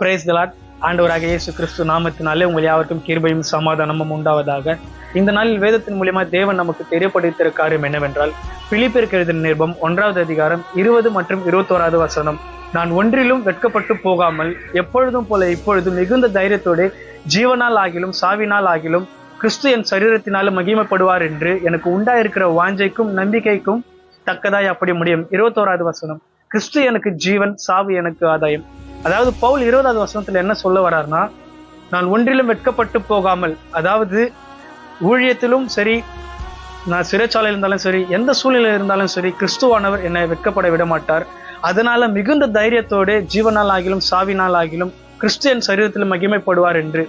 Brace தலாட் ஆண்டவராக இயேசு கிறிஸ்து நாமத்தினாலே உங்கள் யாவருக்கும் கிருபையும் சமாதானமும் உண்டாவதாக. இந்த நாளில் வேதத்தின் மூலியமா தேவன் நமக்கு தெரியப்படுத்திய காரியம் என்னவென்றால் பிலிப்பிற்கு எழுதின நிருபம் ஒன்றாவது அதிகாரம் இருபது மற்றும் இருபத்தோராவது வசனம் நான் ஒன்றிலும் வெட்கப்பட்டு போகாமல் எப்பொழுதும் போல இப்பொழுது மிகுந்த தைரியத்தோடு ஜீவனால் ஆகிலும் சாவினால் ஆகிலும் கிறிஸ்து என் சரீரத்தினாலும் மகிமைப்படுவார் என்று எனக்கு உண்டாயிருக்கிற வாஞ்சைக்கும் நம்பிக்கைக்கும் தக்கதாய் அப்படி முடியும். இருபத்தோராவது வசனம் கிறிஸ்து எனக்கு ஜீவன் சாவு எனக்கு ஆதாயம். அதாவது பவுல் இருபதாவது வசனத்துல என்ன சொல்ல வர்றாருன்னா நான் ஒன்றிலும் வெட்கப்பட்டு போகாமல் அதாவது ஊழியத்திலும் சரி நான் சிறைச்சாலையில் இருந்தாலும் சரி எந்த சூழ்நிலையில் இருந்தாலும் சரி கிறிஸ்துவானவர் என்னை வெட்கப்பட விட மாட்டார் அதனால மிகுந்த தைரியத்தோடு ஜீவனால் ஆகிலும் சாவினால் ஆகிலும் கிறிஸ்டியன் சரீரத்தில் மகிமைப்படுவார் என்று.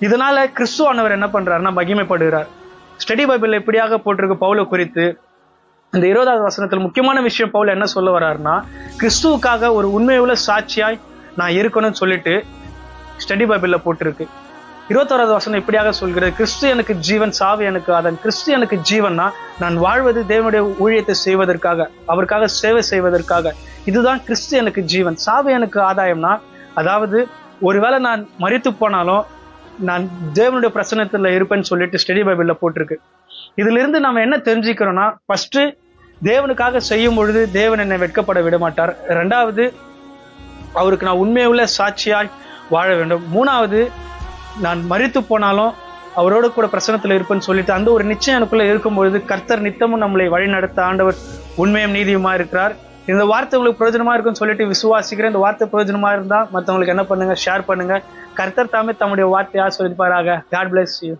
இதனால கிறிஸ்துவானவர் என்ன பண்றாருன்னா மகிமைப்படுகிறார். ஸ்டடி பைபிள் எப்படியாக போட்டிருக்கு பவுலை குறித்து. இந்த இருபதாவது வசனத்தில் முக்கியமான விஷயம் பவுல் என்ன சொல்ல வர்றாருன்னா கிறிஸ்துவுக்காக ஒரு உண்மையுள்ள சாட்சியாய் நான் இருக்கணும்னு சொல்லிட்டு ஸ்டடி பைபிளில் போட்டிருக்கு. இருபத்தோராவது வசனம் இப்படியாக சொல்கிறது கிறிஸ்து எனக்கு ஜீவன் சாவு எனக்கு அதன் கிறிஸ்து எனக்கு ஜீவன்னா நான் வாழ்வது தேவனுடைய ஊழியத்தை செய்வதற்காக அவருக்காக சேவை செய்வதற்காக. இதுதான் கிறிஸ்து எனக்கு ஜீவன் சாவு எனக்கு ஆதாயம்னா அதாவது ஒருவேளை நான் மறித்து போனாலும் நான் தேவனுடைய பிரசனத்தில் இருப்பேன்னு சொல்லிட்டு ஸ்டடி பைபிளில் போட்டிருக்கு. இதிலிருந்து நம்ம என்ன தெரிஞ்சுக்கிறோம்னா ஃபஸ்ட்டு தேவனுக்காக செய்யும் பொழுது தேவன் என்னை வெட்கப்பட விடமாட்டார். ரெண்டாவது அவருக்கு நான் உண்மையுள்ள சாட்சியாய் வாழ வேண்டும். மூணாவது நான் மறித்து போனாலும் அவரோட கூட பிரசனத்தில் இருப்பேன்னு சொல்லிட்டு அந்த ஒரு நிச்சயம் எனக்குள்ளே இருக்கும் பொழுது கர்த்தர் நித்தமும் நம்மளை வழிநடத்த ஆண்டவர் உண்மையும் நீதியுமா இருக்கிறார். இந்த வார்த்தை உங்களுக்கு பிரயோஜனமா இருக்கும்னு சொல்லிட்டு விசுவாசிக்கிறேன். இந்த வார்த்தை பிரயோஜனமா இருந்தால் மற்றவங்களுக்கு என்ன பண்ணுங்க? ஷேர் பண்ணுங்க. கர்த்தர் தாமே தம்முடைய வார்த்தையை ஆஸ்வதிப்பாராக காட் பிளஸ் யூ